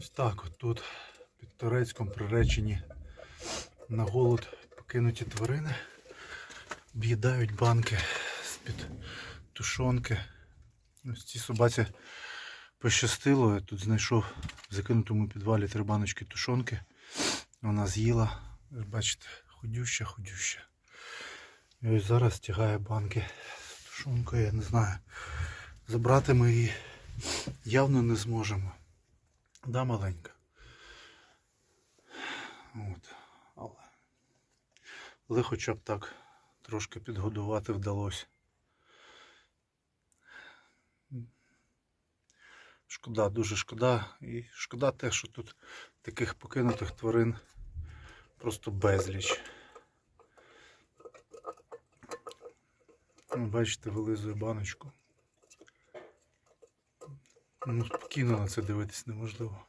Ось так от тут під Турецьком приречені на голод покинуті тварини. Об'їдають банки з-під тушонки. Ось цій собаці пощастило. Я тут знайшов в закинутому підвалі три баночки тушонки. Вона з'їла. Ви Бачите, худюща, худюща. І ось зараз тягає банки з тушонкою, я не знаю. Забрати ми її явно не зможемо. Да, маленька. От. Але, але хоча б так трошки підгодувати вдалося. Шкода, дуже шкода. І шкода те, що тут таких покинутих тварин просто безліч. Ну, Бачите, вилизує баночку. Ну, на це дивитись неможливо.